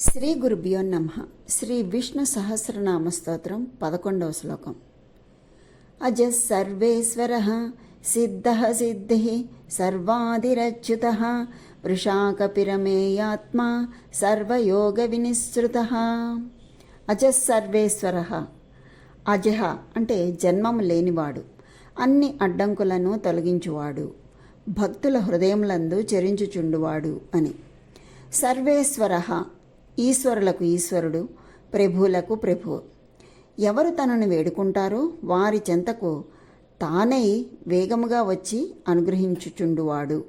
శ్రీ గురుభ్యో నమ. శ్రీ విష్ణు సహస్రనామ స్తోత్రం పదకొండవ శ్లోకం. అజ సర్వేశ్వర సిద్ధ సిద్ధి సర్వాదిరచ్యుత వృషాకపిరమేయాత్మా సర్వయోగ వినిశ్రుత అజ సర్వేశ్వర అజహ అంటే జన్మము లేనివాడు అన్ని అడ్డంకులను తొలగించువాడు భక్తుల హృదయములందు చెరించుచుండువాడు అని. సర్వేశ్వర ఈశ్వరులకు ఈశ్వరుడు ప్రభువులకు ప్రభు ఎవరు తనను వేడుకుంటారో వారి చెంతకు తానై వేగముగా వచ్చి అనుగ్రహించుచుండువాడు.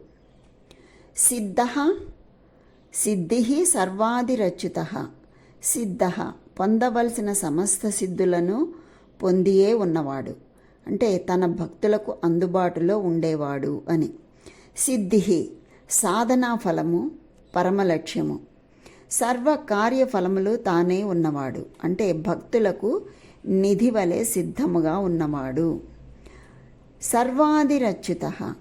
సిద్ధ సిద్ధి సర్వాదిరచ్యుత సిద్ధ పొందవలసిన సమస్త సిద్ధులను పొందియే ఉన్నవాడు. అంటే తన భక్తులకు అందుబాటులో ఉండేవాడు అని. సిద్ధి సాధనా ఫలము పరమలక్ష్యము సర్వ కార్యఫలములు తానే ఉన్నవాడు. అంటే భక్తులకు నిధి వలె సిద్ధముగా ఉన్నవాడు. సర్వాదిరచ్యుత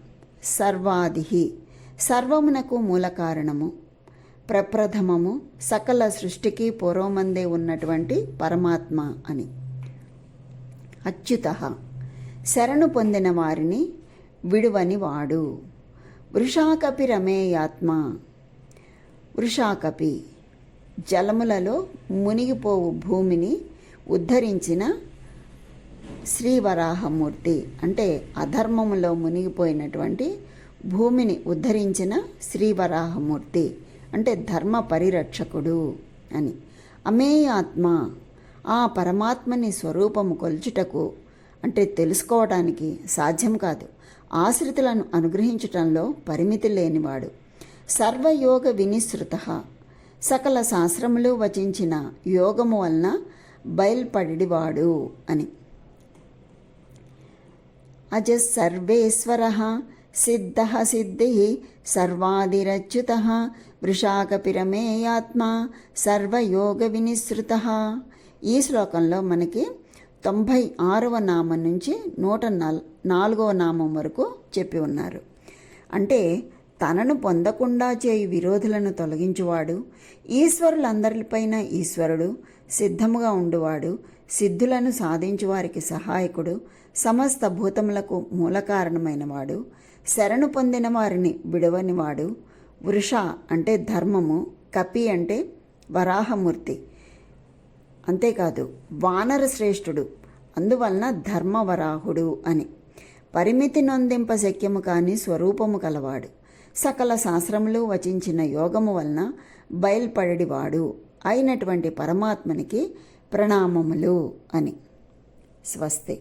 సర్వాది సర్వమునకు మూల కారణము ప్రప్రథమము సకల సృష్టికి పూర్వమందే ఉన్నటువంటి పరమాత్మ అని. అచ్యుత శరణు పొందిన వారిని విడువని వాడు. వృషాకపి రమేయాత్మ వృషాకపి జలములలో మునిగిపోవు భూమిని ఉద్ధరించిన శ్రీవరాహమూర్తి. అంటే అధర్మములో మునిగిపోయినటువంటి భూమిని ఉద్ధరించిన శ్రీవరాహమూర్తి. అంటే ధర్మ పరిరక్షకుడు అని. అమేయాత్మ ఆ పరమాత్మని స్వరూపము కొల్చుటకు అంటే తెలుసుకోవడానికి సాధ్యం కాదు. ఆశ్రితులను అనుగ్రహించటంలో పరిమితి లేనివాడు. సర్వయోగ వినిశ్రుత సకల శాస్త్రములు వచించిన యోగము వలన బయల్పడివాడు అని. అజ సర్వేశ్వర సిద్ధ సిద్ధి సర్వాదిరచ్యుత వృషాకపిరమేయాత్మ సర్వయోగ వినిసృత. ఈ శ్లోకంలో మనకి తొంభై ఆరవ నామం నుంచి నూట నాలుగవ నామం వరకు చెప్పి ఉన్నారు. అంటే తనను పొందకుండా చేయి విరోధులను తొలగించువాడు. ఈశ్వరులందరిపైన ఈశ్వరుడు సిద్ధముగా ఉండువాడు. సిద్ధులను సాధించువారికి సహాయకుడు. సమస్త భూతములకు మూలకారణమైనవాడు శరణు పొందిన వారిని విడవనివాడు. వృష అంటే ధర్మము. కపి అంటే వరాహమూర్తి. అంతేకాదు వానర శ్రేష్ఠుడు. అందువలన ధర్మవరాహుడు అని. పరిమితి నొందింప శక్యము కాని స్వరూపము కలవాడు. సకల శాస్త్రములు వచించిన యోగము వలన బయల్పడివాడు అయినటువంటి పరమాత్మనికి ప్రణామములు అని. స్వస్తి.